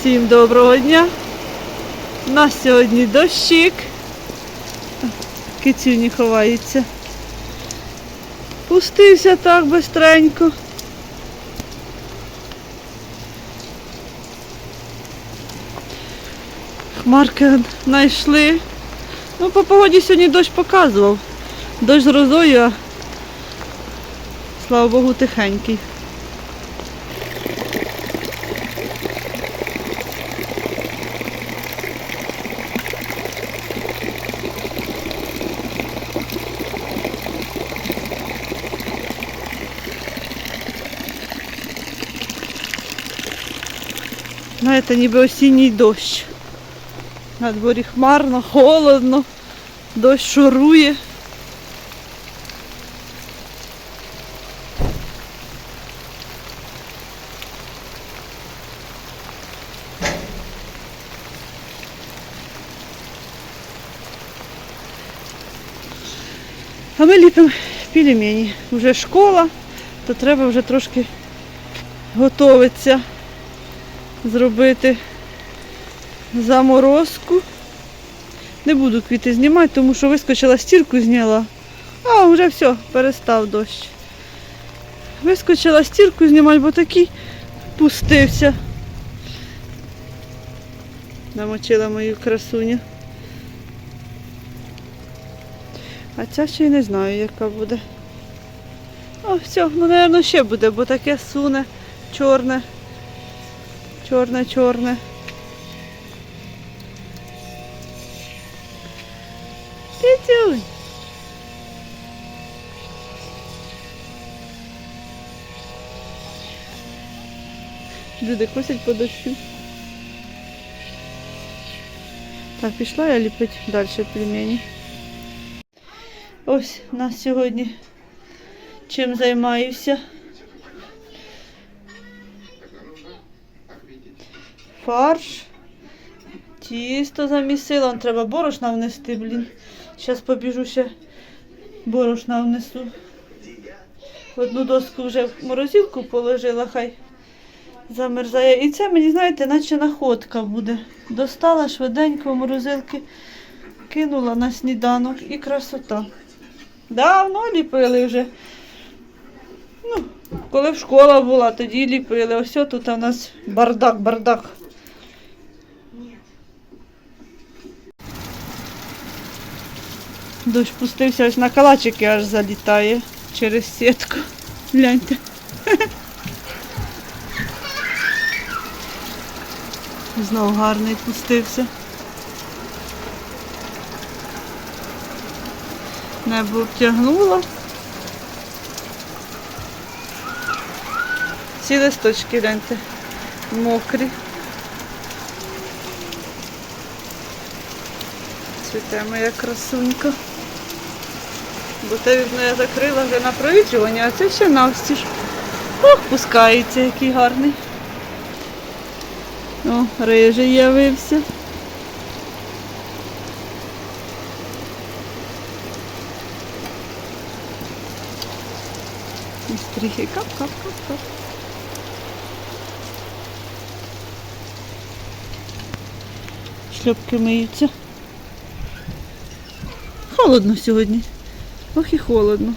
Всім доброго дня. У нас сьогодні дощик. Кицюні ховається. Пустився так бистренько. Хмарки знайшли. Ну, по погоді сьогодні дощ показував. Дощ з грозою, а слава Богу, тихенький. Знаєте, ніби осінній дощ. На дворі хмарно, холодно, дощ шурує. А ми ліпимо пельмені. Вже школа, то треба вже трошки готуватися зробити заморозку. Не буду квіти знімати, тому що вискочила стірку зняла. А, вже все, перестав дощ. Вискочила стірку знімати, бо такий пустився. Намочила мою красуню. А ця ще й не знаю, яка буде. О, все, ну, мабуть, ще буде, бо таке суне чорне. Чорне, чорне. Петюнь. Люди косять по дощу. Так, пішла я ліпити далі пельмені. Ось у нас сьогодні чим займаюся. Фарш. Тісто замісила. Вон треба борошна внести, блін. Зараз побіжу ще борошна внесу. Одну доску вже в морозилку положила, хай замерзає. І це мені, знаєте, наче находка буде. Достала швиденько в морозилки, кинула на сніданок і красота. Давно ліпили вже. Ну, коли в школа була, тоді ліпили. Ось тут у нас бардак, Дощ пустився ось на калачики аж залітає через сітку. Гляньте. Знов гарний пустився. Небо обтягнуло. Ці листочки гляньте, мокрі. Цвіте моя красунька. Бо те вікно я закрила вже на провітрювання, а це ще навстіж. Ох, пускається, який гарний. О, рижий явився. І стріхи кап-кап-кап-кап. Шльопки миються. Холодно сьогодні. Ох і холодно.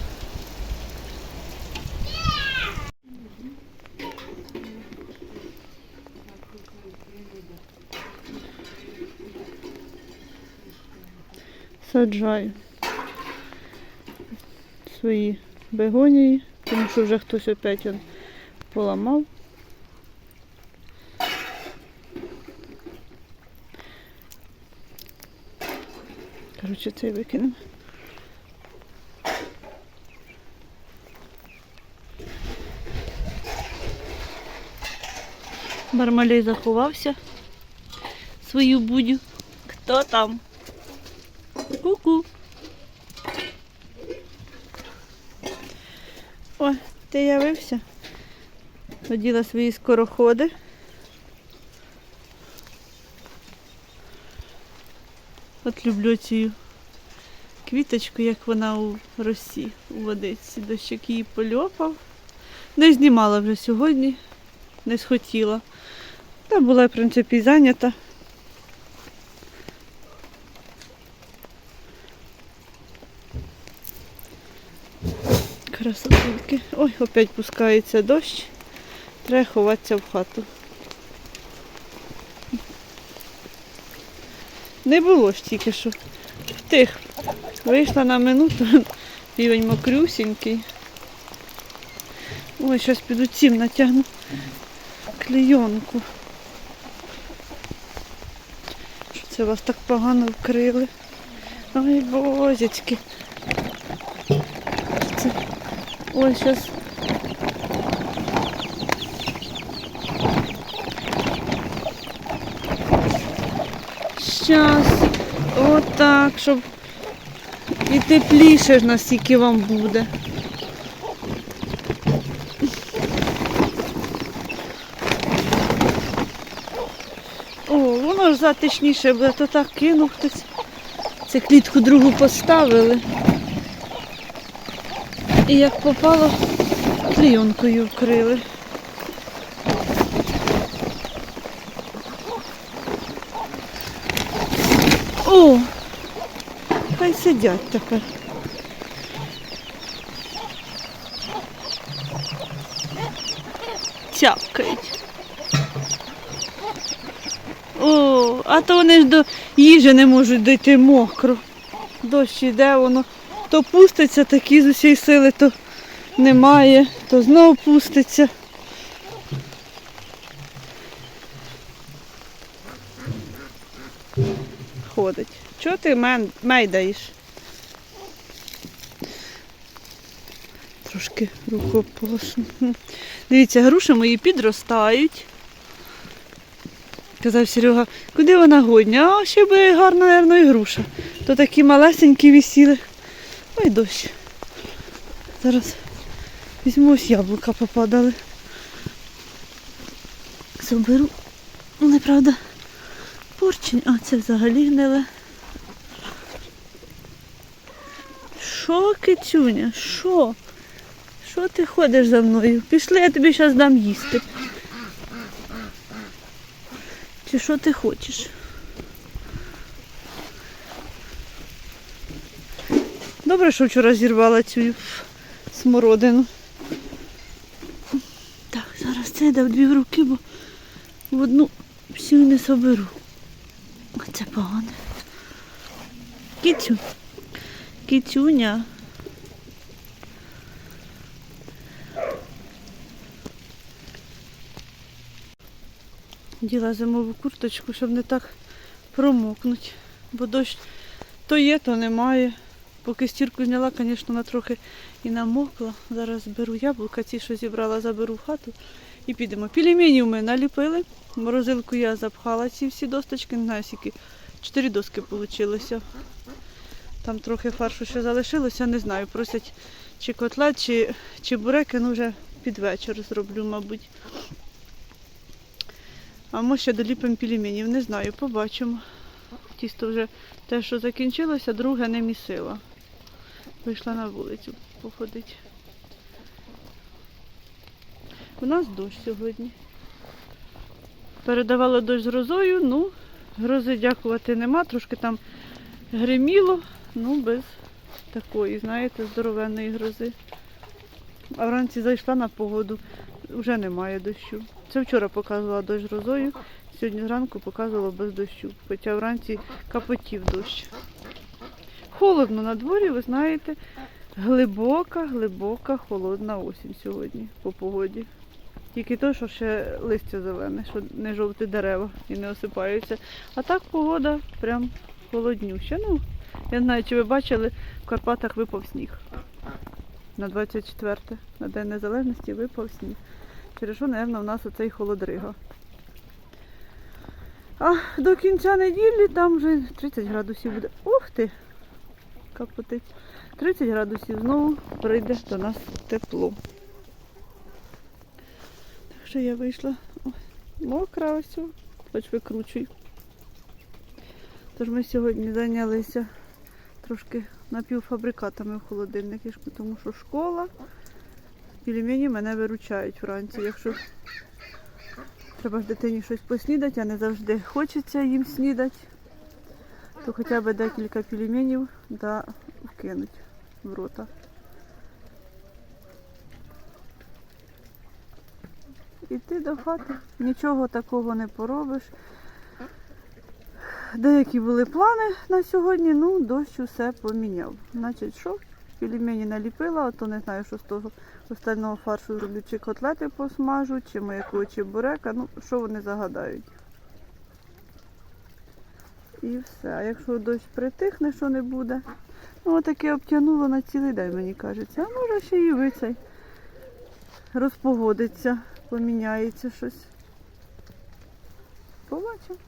Саджаю свої бегонії, тому що вже хтось опять поламав. Коротше, цей викинемо. Бармалей заховався свою будю. Хто там? Ку-ку. О, ти явився. Оділа свої скороходи. От люблю цю квіточку, як вона у росі, у водиці. Дощик її польопав. Не знімала вже сьогодні, не схотіла. Та була, в принципі, зайнята. Красотульки. Ой, опять пускається дощ. Треба ховатися в хату. Не було ж тільки що. Тих. Вийшла на минуту, півень мокрюсінький. Ой, зараз піду цим натягну клейонку. Що це вас так погано вкрили? Ой, бозячки. Це... Ой, зараз. Щас. Отак, щоб і тепліше ж наскільки вам буде. О, воно ж затишніше буде, то так кинув хтось. Це клітку другу поставили. І як попало, клейонкою вкрили. О! Хай сидять тепер. Тявкають. О, а то вони ж до їжі не можуть дійти мокро. Дощ іде, воно то пуститься такі з усієї сили, то немає, то знову пуститься. Ходить. Чого ти мейдаєш? Трошки руку. Дивіться, груші мої підростають. Казав Серега, куди вона годня? А ще би гарна, мабуть, і груша. То такі малесенькі висіли. Ой, дощ. Зараз візьму ось яблука попадали. Заберу. Ну, неправда. Порчень, а це взагалі гниле. Що, кицюня? Що? Що ти ходиш за мною? Пішли, я тобі зараз дам їсти. Чи що ти хочеш? Добре, що вчора зірвала цю смородину. Так, зараз це дав дві руки, бо в одну всю не соберу. Це погано. Кіцю. Кіцюня. Діла зимову курточку, щоб не так промокнути. Бо дощ то є, то немає. Поки стірку зняла, звісно, вона трохи і намокла. Зараз беру яблука, ці, що зібрала, заберу в хату і підемо. Пельменів ми наліпили. Морозилку я запхала ці всі досточки, не знаю, скільки. Чотири доски вийшло. Там трохи фаршу ще залишилося, не знаю. Просять чи котлет, чи, чи буреки, ну вже під вечір зроблю, мабуть. А ми ще доліпимо пельменів, не знаю, побачимо. Тісто вже те, що закінчилося, друге не місила. Вийшла на вулицю походити. У нас дощ сьогодні. Передавала дощ з грозою, ну, грози дякувати нема, трошки там гриміло, ну без такої, знаєте, здоровенної грози. А вранці зайшла на погоду, вже немає дощу. Це вчора показувала дощ грозою, сьогодні зранку показувала без дощу. Хоча вранці капотів дощ. Холодно на дворі, ви знаєте, глибока, глибока, холодна осінь сьогодні по погоді. Тільки то, що ще листя зелене, що не жовті дерева і не осипаються. А так погода прям холоднюща. Ну, я не знаю, чи ви бачили, в Карпатах випав сніг. На 24 на День Незалежності випав сніг. Через що, мабуть, у нас оцей холодрига. А до кінця неділі там вже 30 градусів буде. Ух ти! Капотить. 30 градусів знову прийде до нас тепло. Так що я вийшла мокра ось, хоч викручуй. Тож ми сьогодні зайнялися трошки напівфабрикатами в холодильнику, тому що школа, пельмені мене виручають вранці. Якщо Треба ж дитині щось поснідати, а не завжди хочеться їм снідати. То хоча б декілька пельменів да вкинуть в рота. Іти до хати. Нічого такого не поробиш. Деякі були плани на сьогодні, ну дощ усе поміняв. Значить, що? Пельмені наліпила, а то не знаю, що з того остального фаршу зроблю, чи котлети посмажу, чи маяку, чи бурека. Ну, що вони загадають. І все. А якщо дощ притихне, що не буде. Ну, отаке обтянуло на цілий день, мені кажеться. А може ще і вицей розпогодиться, поміняється щось. Побачимо.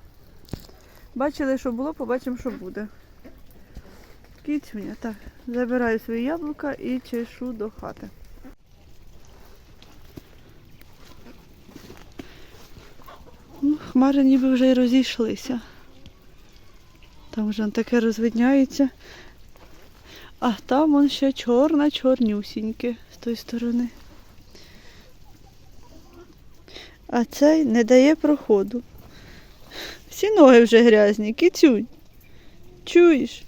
Бачили, що було, побачимо, що буде. Кіцюня. Так, забираю свої яблука і чешу до хати. Ну, хмари ніби вже й розійшлися. Там вже таке розвидняється. А там вон ще чорна, чорнюсіньке з тої сторони. А цей не дає проходу. Всі ноги вже грязні, кицюнь. Чуєш?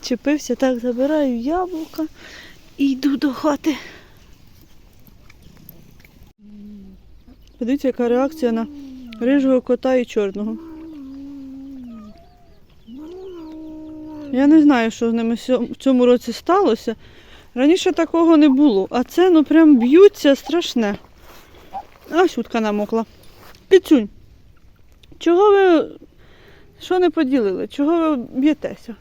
Чепився, так забираю яблука і йду до хати. Подивіться, яка реакція на рижого кота і чорного. Я не знаю, що з ними в цьому році сталося. Раніше такого не було, а це ну прям б'ються страшне. А, сютка намокла. Кицюнь, чого ви що не поділили? Чого ви б'єтеся?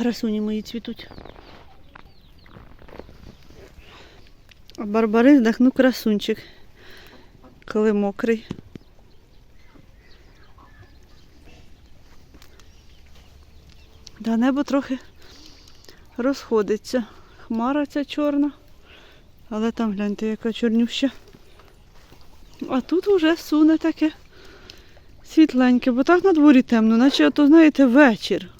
Красуні мої цвітуть. А Барбарис красунчик, коли мокрий. Да, небо трохи розходиться. Хмара ця чорна, але там гляньте, яка чорнюща. А тут вже суне таке світленьке, бо так на дворі темно, наче ото, знаєте, вечір.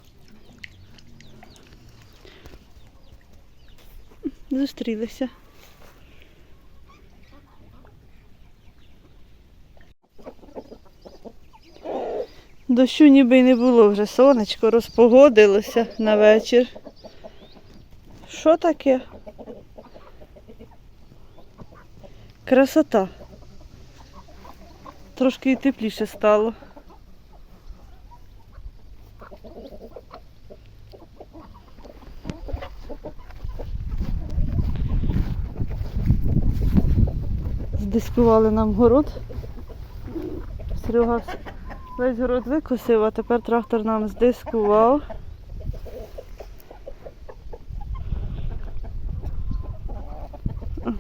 Зустрілися. Дощу ніби й не було вже сонечко, розпогодилося на вечір. Що таке? Красота. Трошки і тепліше стало. Здискували нам город. Серега весь город викосив, а тепер трактор нам здискував.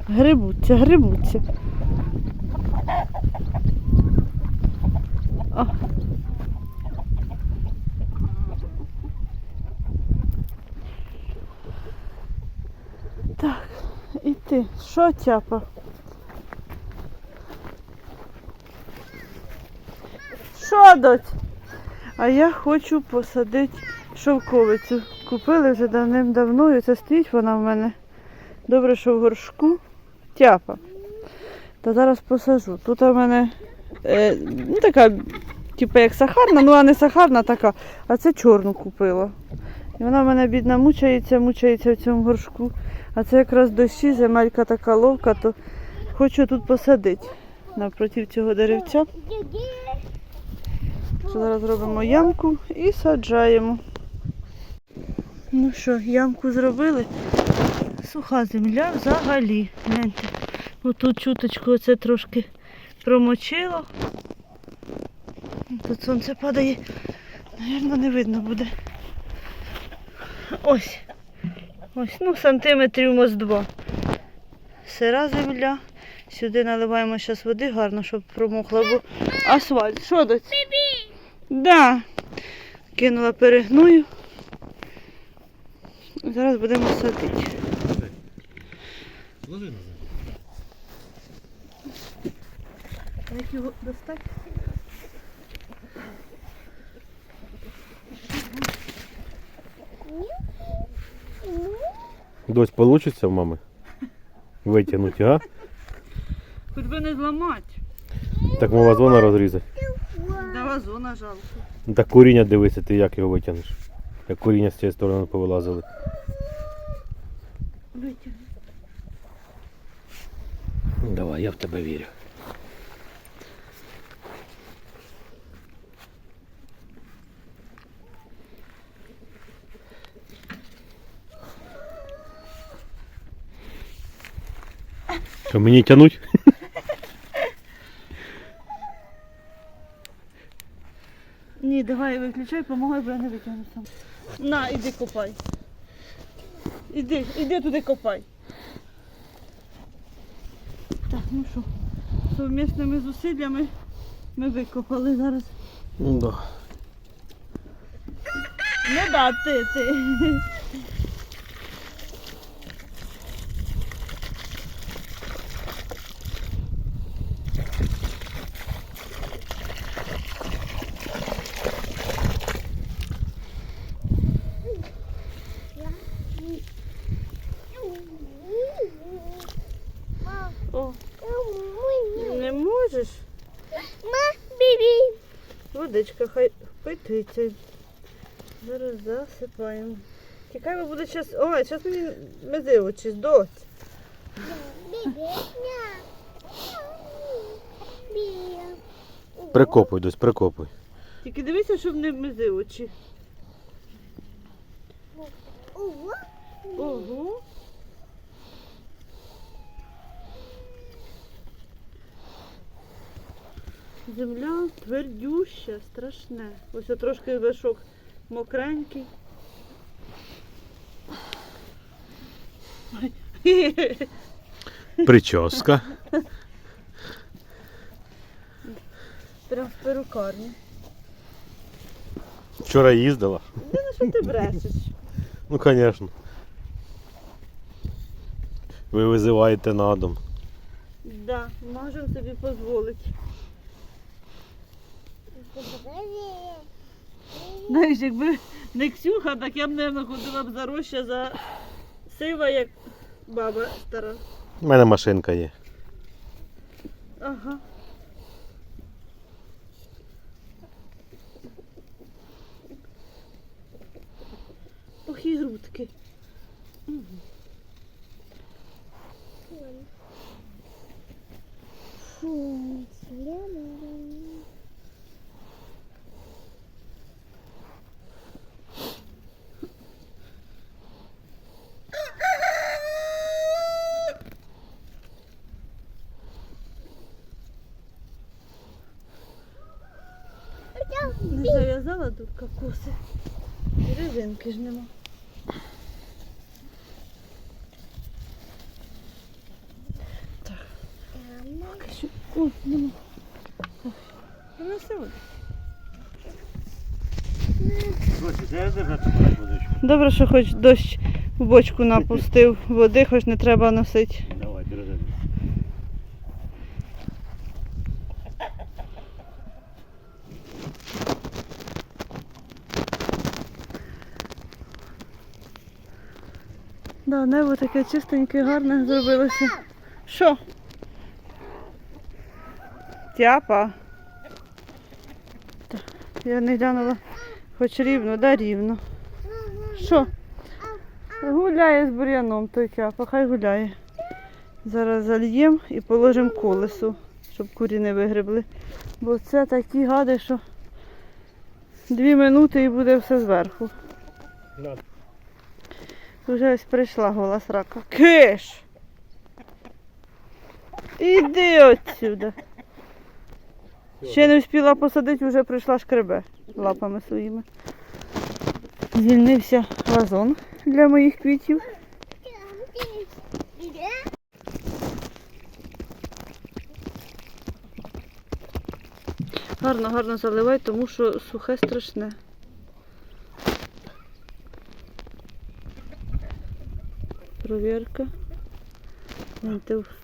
Грибуться, грибуться. Так, і ти, що тяпа? Що? А я хочу посадити шовковицю. Купили вже давним-давно, і це стоїть вона в мене. Добре, що в горшку. Тяпа. Та зараз посажу. Тут у мене е, ну, така, типу як сахарна, ну а не сахарна така, а це чорну купила. І вона в мене бідна мучається, мучається в цьому горшку. А це якраз дощі, земелька така ловка, то хочу тут посадити напроти цього деревця. Зараз робимо ямку і саджаємо. Ну що, ямку зробили. Суха земля взагалі. Гляньте. Отут чуточку оце трошки промочило. Тут сонце падає. Навірно, не видно буде. Ось. Ось, ну, сантиметрів мось два. Сира земля. Сюди наливаємо зараз води гарно, щоб промокла, бо асфальт. Що доць? Да. Кинула перегною. Зараз будемо садити. Ложи назад. Як його достати? Дось получится в мами. вытянуть, а? Хоч би не зламати. Так мова зона розрізати. Вазона жалко. Ну, Так коріння дивися, ти як його витягнеш. Як коріння з цієї сторони повилазили. Витягни. Ну, Давай, я в тебе вірю. Що мені тянуть? Ні, давай виключай, помагай, бо я не витягну сам. На, іди копай. Іди, іди туди копай. Так, ну що, совмісними зусиллями ми викопали зараз. Ну да. Не да, ти, ти. О, не можеш? Водичка хай пититься. Зараз засипаємо. Цікаво буде зараз. Ой, зараз мені мези очі здось. Прикопуй, дось, прикопуй. Тільки дивися, щоб не мези очі. Ого. Земля твердюща, страшне. Ось трошки вершок мокренький. Прическа. Прям в перукарні. Вчора їздила. Де на що ти брешеш? Ну, звісно. Ви визиваєте на дом. Да, можемо собі дозволити. Знаєш, якби не Ксюха, так я б, мабуть, ходила б зароща за сива, як баба стара. У мене машинка є. Ага. Ох і грудки. Не зав'язала дурка коси. І резинки ж нема. Так. О, нема. Ой, Принеси воду. Добре, що хоч дощ в бочку напустив води, хоч не треба носити. Давай, держи. Да, небо таке чистеньке, гарне зробилося. Що? Тяпа. Я не глянула, хоч рівно, да рівно. Що? Гуляє з бур'яном той тяпа, хай гуляє. Зараз зальємо і положимо колесо, щоб курі не вигребли. Бо це такі гади, що дві минути і буде все зверху. Вже ось прийшла гола срака. Киш! Іди отсюди. Ще не встигла посадити, вже прийшла шкребе лапами своїми. Звільнився вазон для моїх квітів. Гарно, гарно заливай, тому що сухе страшне. Провірка.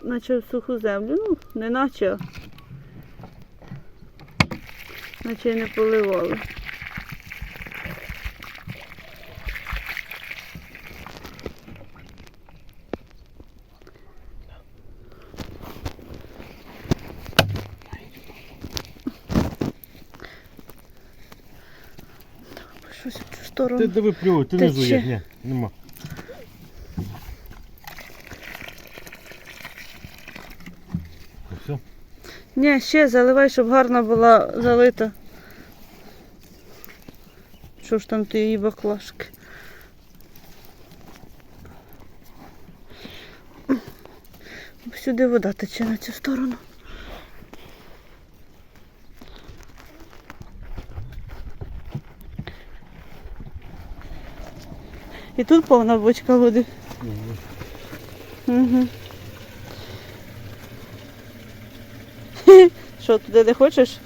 Наче в суху землю. Ну, не наче, наче не поливали. Ти диви плювай, ти не є, ні, нема. Ні, ще заливай, щоб гарно була залита. Що ж там ти її баклажки? Сюди вода тече на цю сторону. І тут повна бочка води. Угу. Що, туди не хочеш?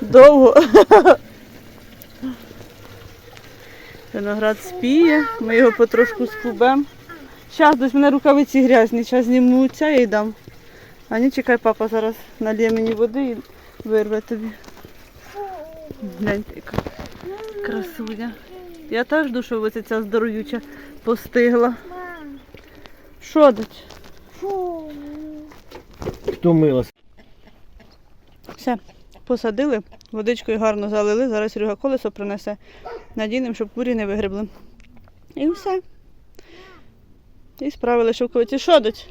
Довго. Виноград спіє, ми його потрошку скубемо. Зараз десь мене рукавиці грязні, зараз зніму ця і дам. А ні, чекай, папа зараз налє мені води і вирве тобі. Гляньте, яка красуня. Я теж що ось ця здоров'юча постигла. Що дать? Втомилась. Все, посадили, водичкою гарно залили. Зараз Серега колесо принесе. Надінемо, щоб курі не вигребли. І все. І справили шовковиці. Що дать?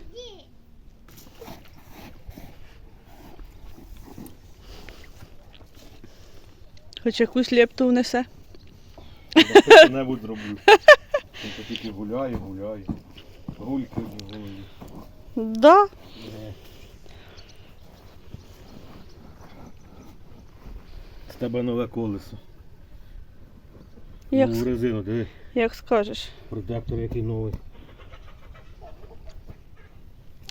Хоч якусь лепту внесе. Що-небудь зроблю. Тільки гуляє, гуляє. Гульки в голові. Да. Тебе нове колесо. Як, Нову резину, диви. як скажеш. Протектор який новий.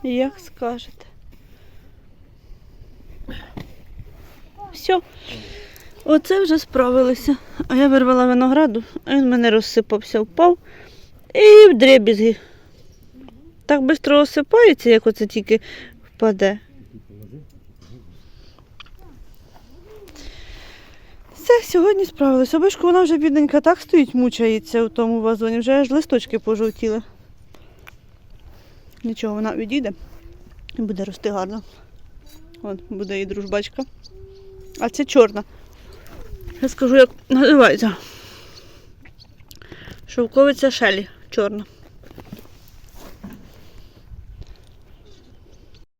Як скажете. Все. Оце вже справилися. А я вирвала винограду, а він мене розсипався, впав і в дребізги. Так швидко розсипається, як оце тільки впаде. Все, сьогодні справилися. Обишку вона вже бідненька так стоїть, мучається у тому вазоні, вже аж листочки пожовтіли. Нічого, вона відійде і буде рости гарно. От, буде її дружбачка. А це чорна. Я скажу, як називається. Шовковиця шелі чорна.